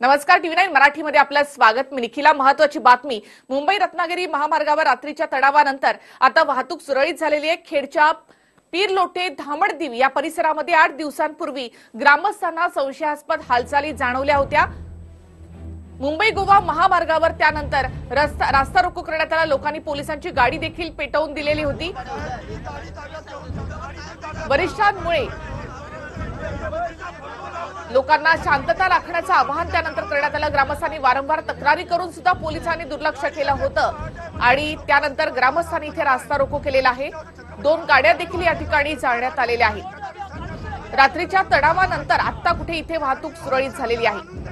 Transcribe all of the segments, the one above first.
नमस्कार TV nine मराठीमध्ये आपलं स्वागत. मी निखिला महत्वाची बातमी. मुंबई रत्नागिरी महामार्गावर रात्रीच्या तणावानंतर आता वाहतूक सुरळीत झालेली आहे. खेडच्या पीरलोटे धामणदिव या परिसरामध्ये आठ दिवसांपूर्वी ग्रामस्थांना संशयास्पद हालचाली जाणवल्या होत्या. मुंबई गोवा महामार्गावर त्यानंतर रस्ता रास्ता रोको करण्यात आला. लोकांनी पोलिसांची गाडी देखील पेटवून दिलेली होती. वरिष्ठांमुळे लोकांना शांतता राखण्याचं आवाहन त्यानंतर करण्यात आलं. ग्रामस्थांनी वारंवार तक्रारी करून सुद्धा पोलिसांनी दुर्लक्ष केलं होतं. आणि त्यानंतर ग्रामस्थांनी इथे रास्ता रोको केलेला आहे. दोन गाड्या देखील या ठिकाणी जाळण्यात आलेल्या आहेत. रात्रीच्या तणावानंतर आता कुठे इथे वाहतूक सुरळीत झालेली आहे?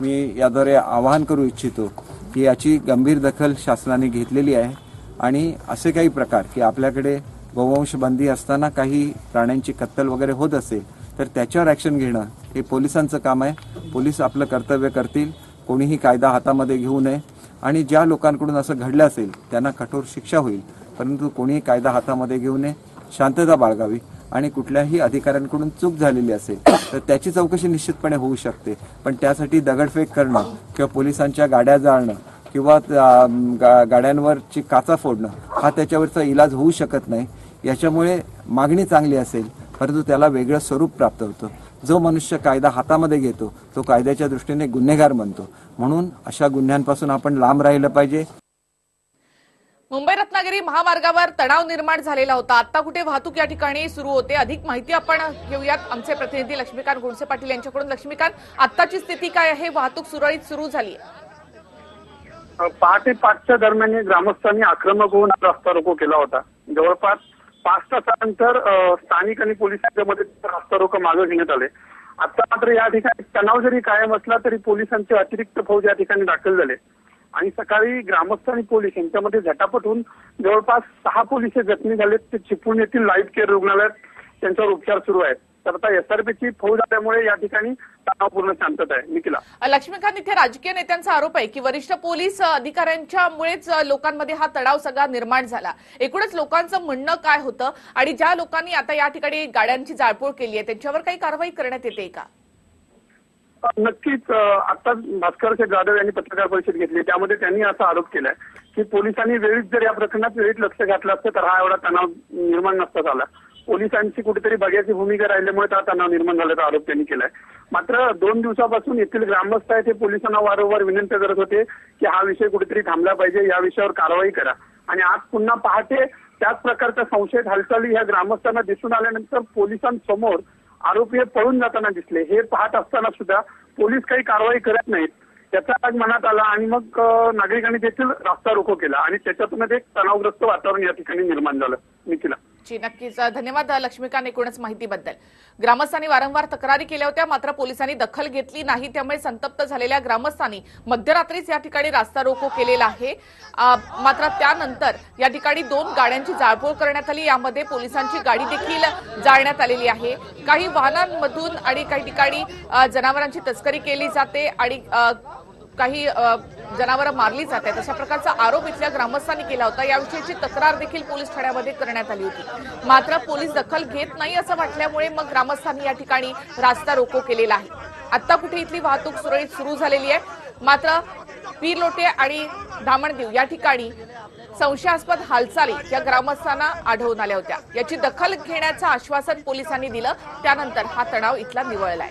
मी याद्वारे आवाहन करू इच्छितो की याची गंभीर दखल शासनाने घेतलेली आहे. आणि असे काही प्रकार की आपल्याकडे गोवंश बंदी असताना काही प्राण्यांची कत्तल वगैरे होत असेल तर त्याच्यावर ॲक्शन घेणं हे पोलिसांचं काम आहे. पोलीस आपलं कर्तव्य करतील. कोणीही कायदा हातामध्ये घेऊ नये. आणि ज्या लोकांकडून असं घडलं असेल त्यांना कठोर शिक्षा होईल. परंतु कोणीही कायदा हातामध्ये घेऊ नये. शांतता बाळगावी. आणि कुठल्याही अधिकाऱ्यांकडून चूक झालेली असेल तर त्याची चौकशी निश्चितपणे होऊ शकते. पण त्यासाठी दगडफेक करणं किंवा पोलिसांच्या गाड्या जाळणं किंवा गा- गाड्यांवरची काचा फोडणं हा त्याच्यावरचा इलाज होऊ शकत नाही. याच्यामुळे मागणी चांगली असेल परंतु त्याला वेगळं स्वरूप प्राप्त होतं. जो मनुष्य कायदा हातामध्ये घेतो तो कायद्याच्या दृष्टीने गुन्हेगार बनतो. म्हणून अशा गुन्ह्यांपासून आपण लांब राहिलं पाहिजे. मुंबई रत्नागिरी महामार्गावर तणाव निर्माण झालेला होता. आता कुठे वाहतूक या ठिकाणी सुरू होते? अधिक माहिती आपण घेऊयात. आमचे प्रतिनिधी लक्ष्मीकांत गोडसे पाटील यांच्याकडून. लक्ष्मीकांत आत्ताची स्थिती काय आहे? वाहतूक सुरळीत सुरू झाली आहे पहाटे पाचच्या दरम्यान ग्रामस्थांनी आक्रमक होऊन हा रस्ता रोको केला होता. जवळपास पाच तासानंतर स्थानिक आणि पोलिसांच्या मध्ये रस्ता रोको मागे घेण्यात आले. आता मात्र या ठिकाणी तणाव जरी कायम असला तरी पोलिसांचे अतिरिक्त फौज या ठिकाणी दाखल झाले. आणि सकाळी ग्रामस्थ आणि पोलीस यांच्यामध्ये झटापट होऊन जवळपास सहा पोलीस जखमी झालेत. ते चिपळूण येथील लाईफ केअर रुग्णालयात त्यांच्यावर उपचार सुरू आहेत. तर आता एसआरपीची फौज आल्यामुळे या ठिकाणी तणावपूर्ण शांतता आहे. निखिला. लक्ष्मीकांत इथे राजकीय नेत्यांचा आरोप आहे की वरिष्ठ पोलीस अधिकाऱ्यांच्यामुळेच लोकांमध्ये हा तणाव सगळा निर्माण झाला. एकूणच लोकांचं म्हणणं काय होतं आणि ज्या लोकांनी आता या ठिकाणी गाड्यांची जाळपोळ केली आहे त्यांच्यावर काही कारवाई करण्यात येते का? नक्कीच आता भास्कर जाधव यांनी पत्रकार परिषद घेतली. त्यामध्ये त्यांनी असा आरोप केलाय की पोलिसांनी वेळीच जर या प्रकरणात वेळीच लक्ष घातलं असतं तर हा एवढा तणाव निर्माण नसता झाला. पोलिसांची कुठेतरी बघ्याची भूमिका राहिल्यामुळे हा तणाव निर्माण झाल्याचा आरोप त्यांनी केलाय. मात्र दोन दिवसापासून येथील ग्रामस्थ आहे ते पोलिसांना वारंवार विनंती करत होते की हा विषय कुठेतरी थांबला पाहिजे या विषयावर कारवाई करा. आणि आज पुन्हा पहाटे त्याच प्रकारच्या संशयित हालचाली ह्या ग्रामस्थांना दिसून आल्यानंतर पोलिसांसमोर आरोपी हे पळून जाताना दिसले. हे पाहत असताना सुद्धा पोलीस काही कारवाई करत नाहीत याचा राग मनात आला आणि मग नागरिकांनी देखील रास्ता रोको केला आणि त्याच्यातूनच एक तणावग्रस्त वातावरण या ठिकाणी निर्माण झालं. निखिला. ची. नक्कीच धन्यवाद लक्ष्मीकांत एकूणच माहितीबद्दल. ग्रामस्थांनी वारंवार तक्रारी केल्या होत्या मात्र पोलिसांनी दखल घेतली नाही त्यामुळे संतप्त झालेल्या ग्रामस्थांनी मध्यरात्रीच या ठिकाणी रास्ता रोको केलेला आहे. मात्र त्यानंतर या ठिकाणी दोन गाड्यांची जाळपोळ करण्यात आली यामध्ये पोलिसांची गाडी देखील जाळण्यात आलेली आहे. काही वाहनांमधून आणि काही ठिकाणी जनावरांची तस्करी केली जाते आणि काही जनावरं मारली जात आहेत. अशा प्रकारचा आरोप इथल्या ग्रामस्थांनी केला होता. याविषयीची तक्रार देखील पोलीस ठाण्यामध्ये करण्यात आली होती. मात्र पोलीस दखल घेत नाही असं वाटल्यामुळे मग ग्रामस्थांनी या ठिकाणी रास्ता रोको केलेला आहे. आता कुठे इथली वाहतूक सुरळीत सुरू झालेली आहे? मात्र पीरलोटे आणि धामणदेव या ठिकाणी संशयास्पद हालचाली या ग्रामस्थांना आढळून आल्या होत्या. याची दखल घेण्याचं आश्वासन पोलिसांनी दिलं. त्यानंतर हा तणाव इथला निवळलाय.